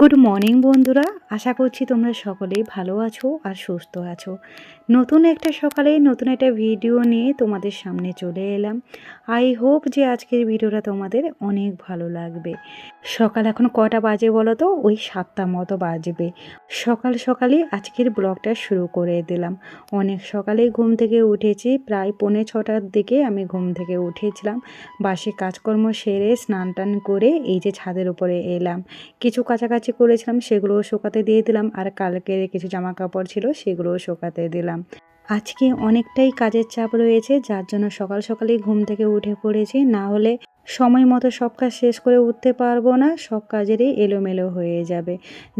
Good morning বন্ধুরা। আশা করছি তোমরা সকলেই ভালো আছো আর সুস্থ আছো। নতুন একটা সকালে নতুন একটা ভিডিও নিয়ে তোমাদের সামনে চলে এলাম। আই হোপ যে আজকের ভিডিওটা তোমাদের অনেক ভালো লাগবে। সকাল এখন কটা বাজে বলো তো? ওই সাতটা মতো বাজবে। সকাল সকালে আজকের ব্লগটা শুরু করে দিলাম। অনেক সকালেই ঘুম থেকে উঠেছি। প্রায় পৌনে ছটার দিকে আমি ঘুম থেকে উঠেছিলাম। বাসে কাজকর্ম সেরে স্নান টান করে এই যে ছাদের উপরে এলাম। কিছু কাছাকাছি করেছিলাম, সেগুলোও শুকাতে দিয়ে দিলাম আর কালকের কিছু জামা কাপড় ছিল সেগুলোও শুকাতে দিলাম। আজকে অনেকটাই কাজের চাপ রয়েছে, যার জন্য সকাল সকালেই ঘুম থেকে উঠে পড়েছি। না হলে সময় মতো সব কাজ শেষ করে উঠতে পারব না, সব কাজেরই এলোমেলো হয়ে যাবে।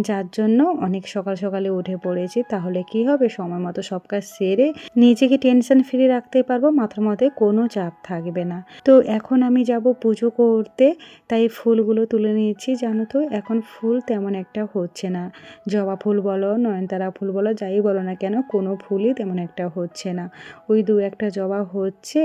যার জন্য অনেক সকাল সকালে উঠে পড়েছি, তাহলে কি হবে? সময় মতো সব কাজ সেরে নিজেকে টেনশন ফ্রি রাখতে পারব, মাথার মধ্যে কোনো চাপ থাকবে না। তো এখন আমি যাব পুজো করতে, তাই ফুলগুলো তুলে নিয়েছি, জানো তো, এখন ফুল তেমন একটা হচ্ছে না। জবা ফুল বলো, নয়নতারা ফুল বলো, যাই বলো না কেন, কোনো ফুলই তেমন একটা হচ্ছে না। ওই দু একটা জবা হচ্ছে,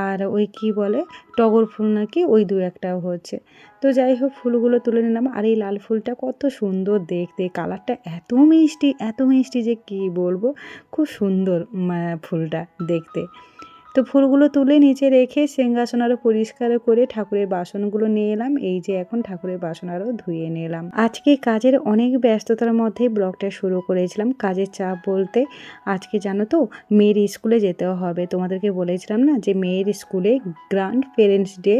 আর ওই কি বলে, টগর ফুল নাকি ওই দু একটাও হচ্ছে। তো যাই হোক, ফুলগুলো তুলে নিলাম। আর এই লাল ফুলটা কত সুন্দর দেখতে, কালারটা এত মিষ্টি এত মিষ্টি যে কি বলব, খুব সুন্দর ফুলটা দেখতে। তো ফুলগুলো তুলে নিচে রেখে সিংহাসন আরও পরিষ্কার করে ঠাকুরের বাসনগুলো নিয়ে এলাম। এই যে এখন ঠাকুরের বাসন আরও ধুয়ে নিলাম আজকে কাজের অনেক ব্যস্ততার মধ্যেই ব্লগটা শুরু করেছিলাম। কাজের চাপ বলতে আজকে জানো তো, মেয়ের স্কুলে যেতেও হবে। তোমাদেরকে বলেছিলাম না যে মেয়ের স্কুলে গ্র্যান্ড পেরেন্টস ডে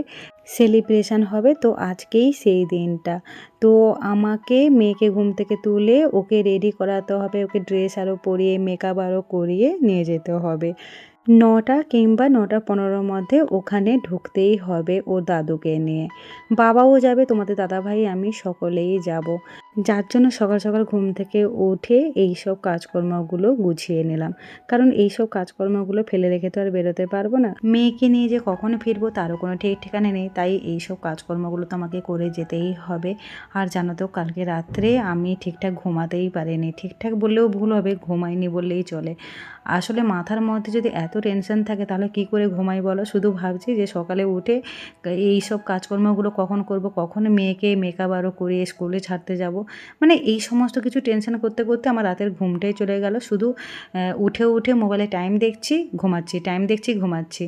সেলিব্রেশন হবে, তো আজকেই সেই দিনটা। তো আমাকে মেয়েকে ঘুম থেকে তুলে ওকে রেডি করাতে হবে, ওকে ড্রেস আরও পরিয়ে মেকআপ আরও করিয়ে নিয়ে যেতে হবে। নটা কিংবা নটা পনেরোর মধ্যে ওখানে ঢুকতেই হবে ও দাদুকে নিয়ে। বাবাও যাবে, তোমাদের দাদাভাই, আমি সকলেই যাব। যার জন্য সকাল সকাল ঘুম থেকে উঠে এই সব কাজকর্মগুলো গুছিয়ে নিলাম। কারণ এই সব কাজকর্মগুলো ফেলে রেখে তো আর বেরোতে পারব না। মেয়েকে নিয়ে যে কখন ফিরবো তারও কোনো ঠিক ঠিকানা নেই, তাই এই সব কাজকর্মগুলো তো আমাকে করে যেতেই হবে। আর জানো তো, কালকে রাত্রে আমি ঠিকঠাক ঘুমাতেই পারিনি। ঠিকঠাক বললেও ভুল হবে, ঘুমাইনি বললেই চলে। আসলে মাথার মধ্যে যদি এত টেনশন থাকে, তাহলে কি করে ঘুমাই বলো? শুধু ভাবছি যে সকালে উঠে এই সব কাজকর্মগুলো কখন করব, কখন মেয়েকে মেকআপ আরও করে স্কুলে ছাড়তে যাব? মানে এই সমস্ত কিছু টেনশন করতে করতে আমার রাতের ঘুমটাই চলে গেল। শুধু উঠে উঠে মোবাইলে টাইম দেখছি, ঘুমাচ্ছি টাইম দেখছি, ঘুমাচ্ছি।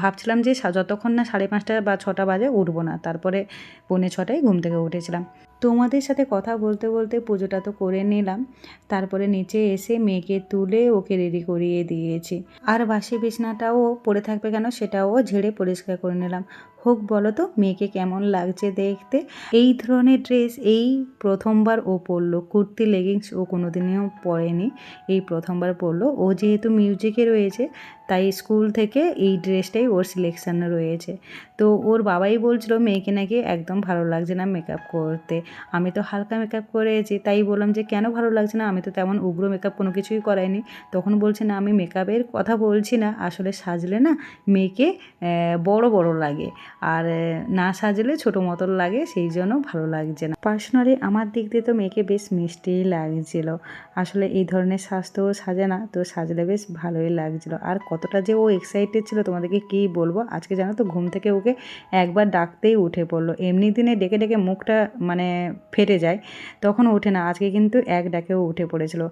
ভাবছিলাম যে যতক্ষণ না সাড়ে পাঁচটা বা ছটা বাজে উঠবো না। তারপরে পৌনে ছটায় ঘুম থেকে উঠেছিলাম। তোমাদের সাথে কথা বলতে বলতে পুজোটা তো করে নিলাম। তারপরে নিচে এসে মেয়েকে তুলে ওকে রেডি করিয়ে দিয়েছি। আর বাসি বিছনাটাও পড়ে থাকবে কেন সেটাও ঝেড়ে পরিষ্কার করে নিলাম। হোক, বলো তো, মেয়েকে কেমন লাগছে দেখতে? এই ধরনের ড্রেস এই প্রথমবার ও পরলো। কুর্তি লেগিংস ও কোনো কোনোদিনও পরেনি। এই প্রথমবার পরলো। ও যেহেতু মিউজিকে রয়েছে, তাই স্কুল থেকে এই ড্রেসটাই ওর সিলেকশান রয়েছে। তো ওর বাবাই বলছিল, মেয়েকে নাকি একদম ভালো লাগছে না মেকআপ করতে। আমি তো হালকা মেকআপ করেছি, তাই বললাম যে, কেন ভালো লাগছে না? আমি তো তেমন উগ্র মেকআপ কোনো কিছুই করাইনি। তখন বলছে, না, আমি মেকআপের কথা বলছি না। আসলে সাজলে না মেয়েকে বড় বড় লাগে। আর না সাজলে ছোটো মতন লাগে, সেই জন্য ভালো লাগছে না। পার্সোনালি আমার দিক দিয়ে তো মেয়েকে বেশ মিষ্টিই লাগছিল। আসলে এই ধরনের সাজতেও সাজে না, তো সাজলে বেশ ভালোই লাগছিল। আর কতটা যে ও এক্সাইটেড ছিল, তোমাদেরকে কী বলব? আজকে জানো তো ঘুম থেকে ওকে একবার ডাকতেই উঠে পড়ল। এমনি দিনে ডেকে ডেকে মুখটা মানে ফেটে যায়, তখন ওঠে না। আজকে কিন্তু এক ডাকেও উঠে পড়েছিল।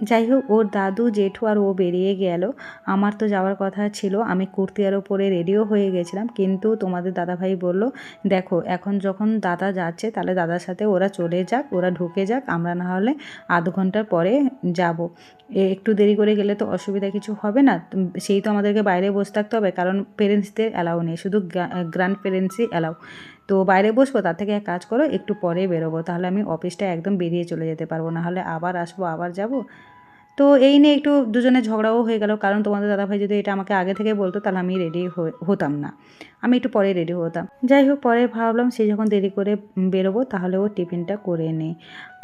যাই হোক ওর দাদু, জেঠু আর ও বেরিয়ে গেল। আমার তো যাওয়ার কথা ছিল। আমি কুর্তি আর ওপরে রেডিও হয়ে গেছিলাম। কিন্তু তোমাদের দাদাভাই বলল, দেখো, এখন যখন দাদা যাচ্ছে, তাহলে দাদার সাথে ওরা চলে যাক, ওরা ঢুকে যাক। আমরা না হলে আধ ঘণ্টার পরে যাব। একটু দেরি করে গেলে তো অসুবিধা কিছু হবে না। সেই তো আমাদেরকে বাইরে বসে থাকতে হবে। কারণ পেরেন্টসদের অ্যালাউ নেই। শুধু গ্র্যান্ড পেরেন্টসই অ্যালাউ তো বাইরে বসবো, তার থেকে এক কাজ করো, একটু পরে বেরোবো। তাহলে আমি অফিসটা একদম বেরিয়ে চলে যেতে পারব। না হলে আবার আসব, আবার যাব। তো এই নিয়ে একটু দুজনে ঝগড়াও হয়ে গেল। কারণ তোমাদের দাদাভাই যদি এটা আমাকে আগে থেকে বলতো, তাহলে আমি রেডি হতাম না। আমি একটু পরে রেডি হতাম। যাই হোক পরে ভাবলাম সে যখন দেরি করে বেরোবো, তাহলে ও টিফিনটা করে নেই।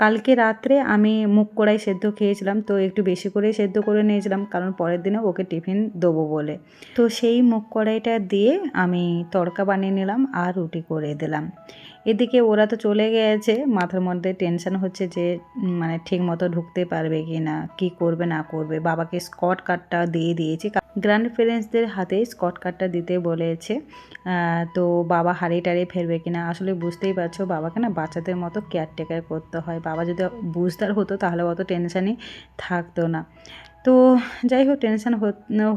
কালকে রাত্রে আমি মুগ কড়াই সেদ্ধ খেয়েছিলাম, তো একটু বেশি করে সেদ্ধ করে নিয়েছিলাম, কারণ পরের দিনে ওকে টিফিন দেবো বলে। তো সেই মুগ কড়াইটা দিয়ে আমি তড়কা বানিয়ে নিলাম আর রুটি করে দিলাম। এদিকে ওরা তো চলে গেছে, মাথার মধ্যে টেনশন হচ্ছে যে মানে ঠিক মতো ঢুকতে পারবে কি না, কি করবে, না করবে। বাবাকে স্কট কার্ডটা দিয়ে দিয়েছি গ্র্যান্ড পেরেন্টসদের হাতে স্কট কার্ডটা দিতে বলেছে। তো বাবা হারিয়ে টারিয়ে ফেলবে কিনা? আসলে বুঝতেই পারছ, বাবাকে না বাচ্চাদের মতো কেয়ারটেকার করতে হয়। বাবা যদি বুঝদার হতো, তাহলে অত টেনশানই থাকতো না। তো যাই হোক টেনশান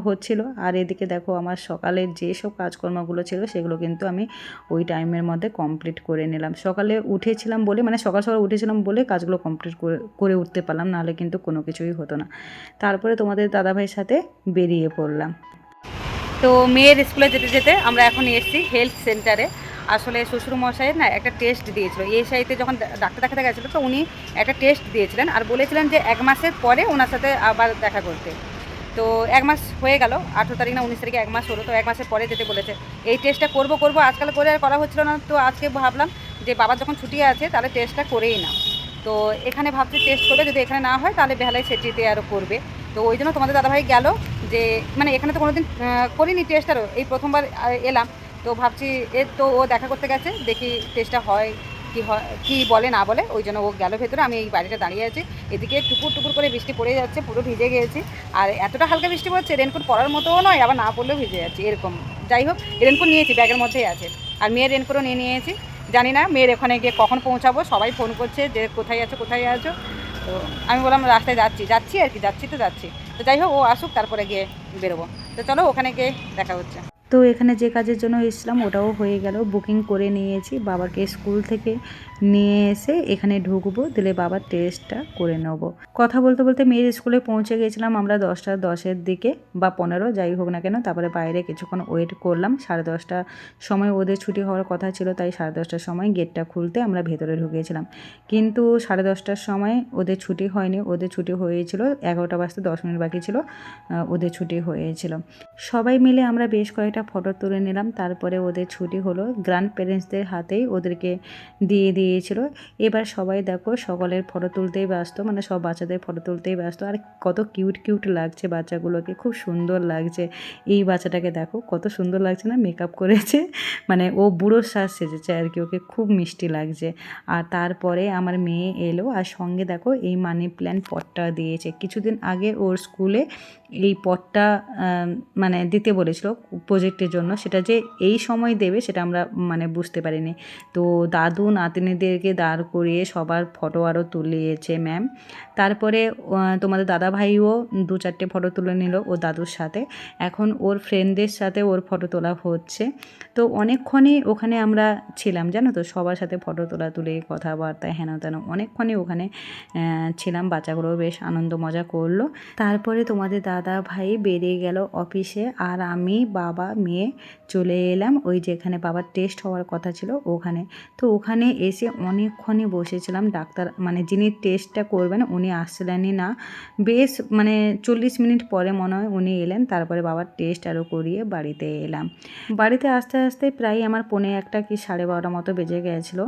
হচ্ছিল। আর এদিকে দেখো, আমার সকালের যেসব কাজকর্মগুলো ছিল, সেগুলো কিন্তু আমি ওই টাইমের মধ্যে কমপ্লিট করে নিলাম। সকালে উঠেছিলাম বলে মানে সকাল সকাল উঠেছিলাম বলে কাজগুলো কমপ্লিট করে করে উঠতে পারলাম, নাহলে কিন্তু কোনো কিছুই হতো না। তারপরে তোমাদের দাদাভাইয়ের সাথে বেরিয়ে পড়লাম। তো মেয়ের স্কুলে যেতে যেতে আমরা এখন এসেছি হেলথ সেন্টারে আসলে শ্বশুর মশাইয়ের না একটা টেস্ট দিয়েছিল। এসআইতে যখন ডাক্তার দেখাতে গেছিল তো উনি একটা টেস্ট দিয়েছিলেন আর বলেছিলেন যে এক মাসের পরে ওনার সাথে আবার দেখা করতে। তো এক মাস হয়ে গেল, আঠেরো তারিখ না উনিশ তারিখে এক মাস হলো, তো এক মাসের পরে যেতে বলেছে। এই টেস্টটা করব করব, আজকাল করে আর করা হচ্ছিল না। তো আজকে ভাবলাম যে বাবার যখন ছুটি আছে তাহলে টেস্টটা করেই না তো এখানে ভাবছি টেস্ট করবে, যদি এখানে না হয় তাহলে বেহালাই সেটিতে আরও করবে। তো ওই জন্য তোমাদের দাদাভাই গেল যে মানে এখানে তো কোনোদিন করিনি টেস্ট আরও এই প্রথমবার এলাম। তো ভাবছি এ, তো ও দেখা করতে গেছে, দেখি টেস্টটা হয় কি হয়, কী বলে না বলে, ওই জন্য ও গেল ভেতরে, আমি এই বাড়িটা দাঁড়িয়ে আছি। এদিকে টুকুর টুকুর করে বৃষ্টি পড়ে যাচ্ছে, পুরো ভিজে গিয়েছি। আর এতটা হালকা বৃষ্টি পড়ছে রেনকোট পরার মতোও নয়, আবার না পড়লেও ভিজে যাচ্ছে, এরকম। যাই হোক রেনকোট নিয়েছি ব্যাগের মধ্যেই আছে। আর মেয়ের রেনকোটও নিয়ে নিয়েছি। জানি না, মেয়ের ওখানে গিয়ে কখন পৌঁছাবো, সবাই ফোন করছে যে কোথায় আছো কোথায় আছো? তো আমি বললাম, রাস্তায় যাচ্ছি যাচ্ছি আর কি, যাচ্ছি তো যাচ্ছি। তো যাই হোক, ও আসুক, তারপরে গিয়ে বেরোবো। তো চলো, ওখানে গিয়ে দেখা হচ্ছে। তো এখানে যে কাজের জন্য এসেছিলাম ওটাও হয়ে গেল। বুকিং করে নিয়েছি। বাবাকে স্কুল থেকে নিয়ে এসে এখানে ঢুকবো, দিলে বাবার টেস্টটা করে নেব। কথা বলতে বলতে মেয়ের স্কুলে পৌঁছে গেছিলাম আমরা দশটা দশের দিকে বা পনেরো, যাই হোক না কেন। তারপরে বাইরে কিছুক্ষণ ওয়েট করলাম। সাড়ে দশটা সময় ওদের ছুটি হওয়ার কথা ছিল, তাই সাড়ে দশটার সময় গেটটা খুলতে আমরা ভেতরে ঢুকেছিলাম। কিন্তু সাড়ে দশটার সময় ওদের ছুটি হয়নি। ওদের ছুটি হয়েছিল, এগারোটা বাজতে দশ মিনিট বাকি ছিল ওদের ছুটি হয়েছিল। সবাই মিলে আমরা বেশ কয়েকটা ফটো তুলে নিলাম। তারপরে ওদের ছুটি হলো। গ্র্যান্ড প্যারেন্টসদের হাতেই ওদেরকে দিয়ে দিয়েছিল। এবার সবাই দেখো, সকলের ফটো তুলতেই ব্যস্ত। মানে সব বাচ্চাদের ফটো তুলতেই ব্যস্ত। আর কত কিউট কিউট লাগছে বাচ্চাগুলোকে। খুব সুন্দর লাগছে। এই বাচ্চাটাকে দেখো, কত সুন্দর লাগছে না? মেকআপ করেছে। মানে ও বুড়োর শ্বাস সেজেছে আর কি। ওকে খুব মিষ্টি লাগছে। আর তারপরে আমার মেয়ে এলো। আর সঙ্গে দেখো, এই মানি প্ল্যান্ট পটটা দিয়েছে। কিছুদিন আগে ওর স্কুলে এই পটটা মানে দিতে বলেছিল। প্রজেক্টের জন্য সেটা যে এই সময় দেবে সেটা আমরা মানে বুঝতে পারিনি। তো দাদু নাতনিদেরকে দাঁড় করিয়ে সবার ফটো আরও তুলিয়েছে ম্যাম তারপরে তোমাদের দাদা ভাইও দু চারটে ফটো তুলে নিল ও দাদুর সাথে। এখন ওর ফ্রেন্ডদের সাথে ওর ফটো তোলা হচ্ছে। তো অনেকক্ষণই ওখানে আমরা ছিলাম, জানো তো? সবার সাথে ফটো তোলা তুলে কথাবার্তা হেন তেন অনেকক্ষণই ওখানে ছিলাম। বাচ্চাগুলো বেশ আনন্দ মজা করল। তারপরে তোমাদের দাদা ভাই বেরিয়ে গেল অফিসে আর আমি, বাবা মেয়ে চলে এলাম। ওই যেখানে বাবার টেস্ট হওয়ার কথা ছিল ওখানে। তো ওখানে এসে অনেকক্ষণই বসেছিলাম। ডাক্তার মানে যিনি টেস্টটা করবেন উনি আসছিলেনই না। বেশ মানে চল্লিশ মিনিট পরে মনে হয় উনি এলেন। তারপরে বাবার টেস্ট আরও করিয়ে বাড়িতে এলাম। বাড়িতে আস্তে আস্তে প্রায় আমার পৌনে একটা কি সাড়ে বারোটা মতো বেজে গেছিল।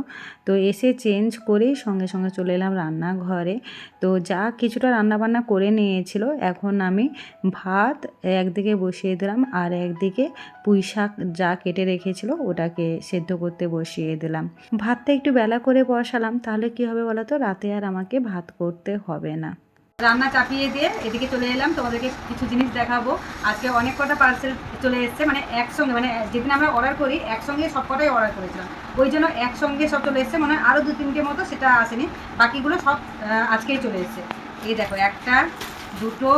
তো এসে চেঞ্জ করেই সঙ্গে সঙ্গে চলে এলাম রান্নাঘরে। তো যা কিছুটা রান্নাবান্না করে নিয়েছিল। এখন আমি ভাত একদিকে বসিয়ে দিলাম আর একদিকে পুঁই শাক যা কেটে রেখেছিল ওটাকে সেদ্ধ করতে বসিয়ে দিলাম। ভাতটা একটু বেলা করে বসালাম, তাহলে কি হবে বলো তো রাতে আর আমাকে ভাত করতে হবে না। রান্না চাপিয়ে দিয়ে এদিকে চলে এলাম, তোমাদেরকে কিছু জিনিস দেখাবো। আজকে অনেক কটা পার্সেল চলে এসেছে মানে একসঙ্গে মানে যেদিন আমরা অর্ডার করি, একসঙ্গে সব কটাই অর্ডার করেছিলাম। ওই জন্য একসঙ্গে সব চলে এসেছে মানে আরও দু তিনটে মতো, সেটা আসেনি। বাকিগুলো সব আজকেই চলে এসেছে। এই দেখো, একটা, দুটো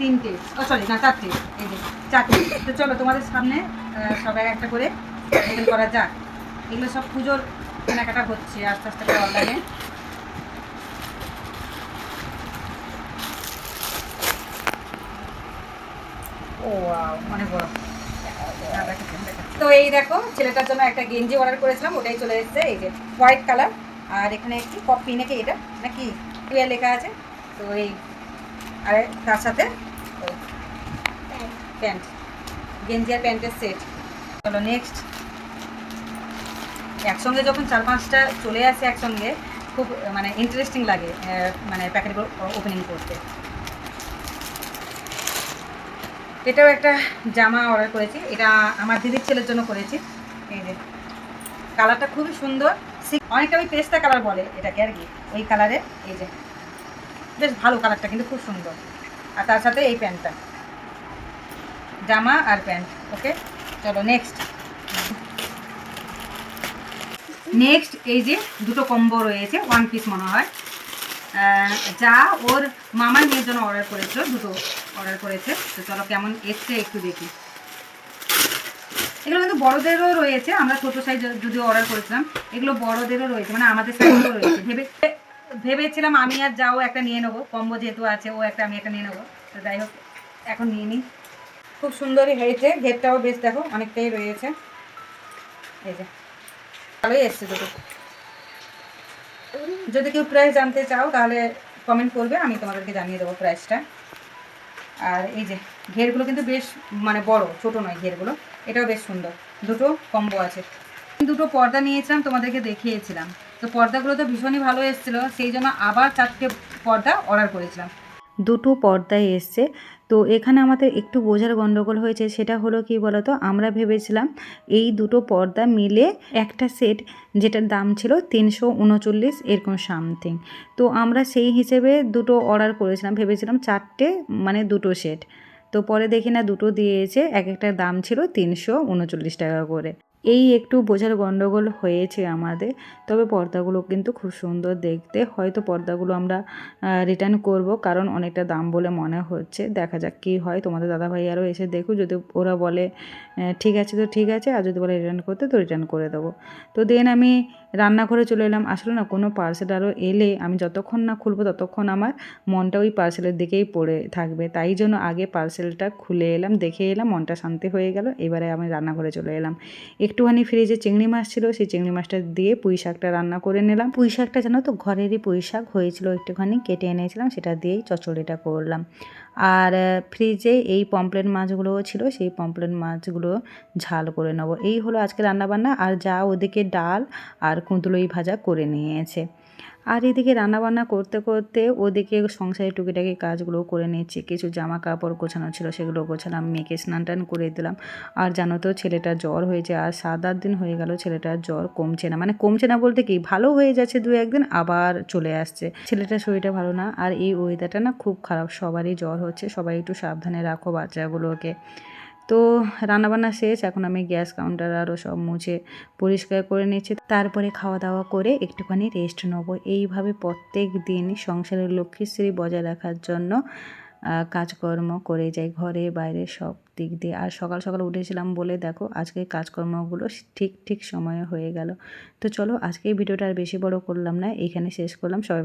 তিনটে, ও সরি না, চারটে, এই যে, চারটে। তো চলো, তোমাদের সামনে সবাই একটা করে ওপেন করা যাক। এগুলো সব পুজোর কেনাকাটা হচ্ছে, আস্তে আস্তে করে অনলাইনে ও তো এই দেখো, ছেলেটার জন্য একটা গেঞ্জি অর্ডার করেছিলাম, ওটাই চলে এসেছে, এই যে হোয়াইট কালার আর এখানে একটি কপি নাকি এটা? নাকি টুয়ে লেখা আছে? তো এই, আর, তার সাথে প্যান্ট গেঞ্জি আর প্যান্টের সেট। চলো নেক্সট একসঙ্গে যখন চার পাঁচটা চলে আসে একসঙ্গে, খুব মানে ইন্টারেস্টিং লাগে মানে প্যাকেটগুলো ওপেনিং করতে। এটাও একটা জামা অর্ডার করেছি। এটা আমার দিদির ছেলের জন্য করেছি। এই যে কালারটা খুবই সুন্দর। অনেকটা ওই পেস্তা কালার বলে এটাকে আর কি, ওই কালারে এই যে। বেশ ভালো কালারটা কিন্তু খুব সুন্দর। আর তার সাথে এই প্যান্টটা। জামা আর প্যান্ট ওকে চলো নেক্সট নেক্সট এই যে দুটো কম্বো রয়েছে ওয়ান পিস মনে হয়। যা ওর মামার মেয়ের জন্য অর্ডার করেছিল, দুটো অর্ডার করেছে। তো চলো, কেমন এসছে একটু দেখি। এগুলো কিন্তু বড়দেরও রয়েছে, আমরা ছোটো সাইজ যদিও অর্ডার করেছিলাম, এগুলো বড়দেরও রয়েছে মানে আমাদের সাইজেও রয়েছে। ভেবে ভেবেছিলাম আমি আর যাও একটা নিয়ে নেব কম্বো যেহেতু আছে, ও একটা, আমি একটা নিয়ে নেব। তো যাই হোক, এখন নিয়ে নিই। খুব সুন্দরই হয়েছে, ঘেরটাও বেশ দেখো অনেকটাই রয়েছে। এই যে, ভালোই এসছে দুটো। যদি কেউ প্রাইস জানতে চাও তাহলে কমেন্ট করবে, আমি তোমাদেরকে জানিয়ে দেবো প্রাইসটা আর এই যে, ঘেরগুলো কিন্তু বেশ মানে বড়, ছোট নয় ঘেরগুলো, এটাও বেশ সুন্দর। দুটো কম্বো আছে। দুটো পর্দা নিয়েছিলাম, তোমাদেরকে দেখিয়েছিলাম। তো পর্দাগুলো তো ভীষণই ভালো এসেছিল, সেই জন্য আবার চারটে পর্দা অর্ডার করেছিলাম। দুটো পর্দায় এসছে তো এখানে আমাদের একটু বোঝার গণ্ডগোল হয়েছে, সেটা হলো কি বলতো? আমরা ভেবেছিলাম এই দুটো পর্দা মিলে একটা সেট যেটার দাম ছিল তিনশো উনচল্লিশ এরকম সামথিং। তো আমরা সেই হিসেবে দুটো অর্ডার করেছিলাম, ভেবেছিলাম চারটে মানে দুটো সেট। তো পরে দেখি না দুটো দিয়েছে, এক একটা দাম ছিল তিনশো উনচল্লিশ টাকা করে। এই একটু বোঝার গণ্ডগোল হয়েছে আমাদের, তবে পর্দাগুলো কিন্তু খুব সুন্দর দেখতে। হয়তো পর্দাগুলো আমরা রিটার্ন করব, কারণ অনেকটা দাম বলে মনে হচ্ছে। দেখা যাক কী হয়। তোমাদের দাদাভাই আরও এসে দেখুক, যদি ওরা বলে ঠিক আছে তো ঠিক আছে, আর যদি বলে রিটার্ন করতে, তো রিটার্ন করে দেবো। তো দেন আমি রান্নাঘরে চলে এলাম। আসলে না, কোনো পার্সেল আরও এলে আমি যতক্ষণ না খুলবো, ততক্ষণ আমার মনটা ওই পার্সেলের দিকেই পড়ে থাকবে। তাই জন্য আগে পার্সেলটা খুলে এলাম, দেখে এলাম, মনটা শান্তি হয়ে গেল। এবারে আমি রান্নাঘরে চলে এলাম। একটুখানি ফ্রিজে চিংড়ি মাছ ছিল, সেই চিংড়ি মাছটা দিয়ে পুঁই শাকটা রান্না করে নিলাম। পুঁই শাকটা জানো তো, ঘরেরই পুঁই শাক হয়েছিল, একটুখানি কেটে এনেছিলাম, সেটা দিয়েই চচ্চড়িটা করলাম। আর ফ্রিজে এই পম্পলেট মাছগুলো ছিল, সেই পম্পলেট মাছগুলো ঝাল করে নেব। এই হলো আজকে রান্নাবান্না, আর যা ওদিকে ডাল আর কুঁদলোই ভাজা করে নিয়েছে। আর এদিকে রান্নাবান্না করতে করতে ওদিকে সংসারের টুকিটাকি কাজগুলো করে নিচ্ছি কিছু জামা কাপড় গোছানো ছিল, সেগুলো গোছালাম, মেয়েকে স্নান টান করে দিলাম। আর জানো তো, ছেলেটার জ্বর হয়েছে, আর সাত আট দিন হয়ে গেল ছেলেটার জ্বর কমছে না। মানে কমছে না বলতে কি, ভালো হয়ে যাচ্ছে দু একদিন, আবার চলে আসছে। ছেলেটার শরীরটা ভালো না, আর এই ওয়েদারটা না খুব খারাপ, সবারই জ্বর হচ্ছে, সবাই একটু সাবধানে রাখো বাচ্চাগুলোকে। তো রান্নাবান্না শেষ, এখন আমি গ্যাস কাউন্টার আরও সব মুছে পরিষ্কার করে নিচ্ছি। তারপরে খাওয়া দাওয়া করে একটুখানি রেস্ট নেব। এইভাবে প্রত্যেক দিন সংসারের লক্ষ্মীশ্রী বজায় রাখার জন্য কাজকর্ম করে যাই ঘরে, বাইরে সব দিক দিয়ে। আর সকাল সকাল উঠেছিলাম বলে দেখো আজকে কাজকর্মগুলো ঠিক ঠিক সময়ে হয়ে গেল। তো চলো আজকে ভিডিওটা আর বেশি বড় করলাম না, এখানে শেষ করলাম। সবাই